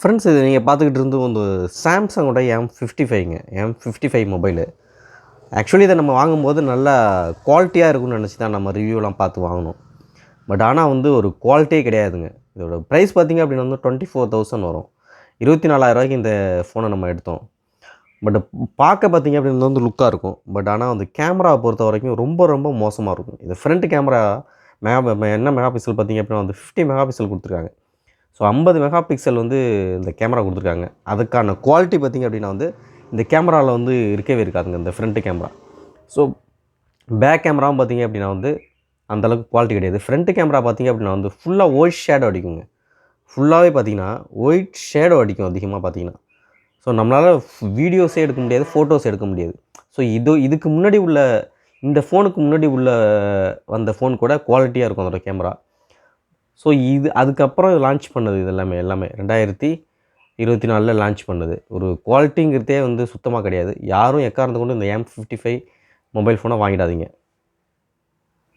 Friends இது நீங்கள் பார்த்துக்கிட்டு இருந்து வந்து சாம்சங்கோட M fifty ஃபைவ்ங்க M fifty five mobile actually இதை நம்ம வாங்கும்போது நல்லா குவாலிட்டியாக இருக்கும்னு நினச்சி தான் நம்ம ரிவ்யூலாம் பார்த்து வாங்கினோம். பட் ஆனால் வந்து ஒரு குவாலிட்டியே கிடையாதுங்க. இதோட ப்ரைஸ் பார்த்திங்க அப்படின்னா வந்து டுவெண்ட்டி ஃபோர் தௌசண்ட் வரும். இருபத்தி நாலாயிரரூவாய்க்கு இந்த ஃபோனை நம்ம எடுத்தோம். பட் பார்க்க பார்த்தீங்க அப்படின்னு வந்து லுக்காக இருக்கும். பட் ஆனால் வந்து கேமராவை பொறுத்த வரைக்கும் ரொம்ப ரொம்ப மோசமாக இருக்கும். இது ஃப்ரண்ட் கேமரா மெகா என்ன மெகா பிக்சல் பார்த்தீங்க அப்படின்னா வந்து ஃபிஃப்டி மெகா பிக்சல் கொடுத்துருக்காங்க. ஸோ ஐம்பது மெகா பிக்சல் வந்து இந்த கேமரா கொடுத்துருக்காங்க. அதுக்கான குவாலிட்டி பார்த்திங்க அப்படின்னா வந்து இந்த கேமராவில் வந்து இருக்கவே இருக்காதுங்க இந்த ஃப்ரண்ட்டு கேமரா. ஸோ பேக் கேமராவும் பார்த்தீங்க அப்படின்னா வந்து அந்தளவுக்கு குவாலிட்டி கிடையாது. ஃப்ரண்ட்டு கேமரா பார்த்தீங்க அப்படின்னா வந்து ஃபுல்லாக ஒயிட் ஷேடோ அடிக்குங்க. ஃபுல்லாகவே பார்த்தீங்கன்னா ஒயிட் ஷேடோ அடிக்கும் அதிகமாக பார்த்தீங்கன்னா. ஸோ நம்மளால் வீடியோஸே எடுக்க முடியாது ஃபோட்டோஸ் எடுக்க முடியாது. ஸோ இது இதுக்கு முன்னாடி உள்ள இந்த ஃபோனுக்கு முன்னாடி உள்ள வந்த ஃபோன் கூட குவாலிட்டியாக இருக்கும் அதோட கேமரா. ஸோ இது அதுக்கப்புறம் லான்ச் பண்ணது இது எல்லாமே எல்லாமே. ரெண்டாயிரத்தி இருபத்தி நாலில் லான்ச் பண்ணது. ஒரு குவாலிட்டிங்கிறதே வந்து சுத்தமாக கிடையாது. யாரும் எக்காரணத்தை கொண்டு இந்த எம் ஃபிஃப்டி ஃபைவ் மொபைல் ஃபோனை வாங்கிடாதீங்க.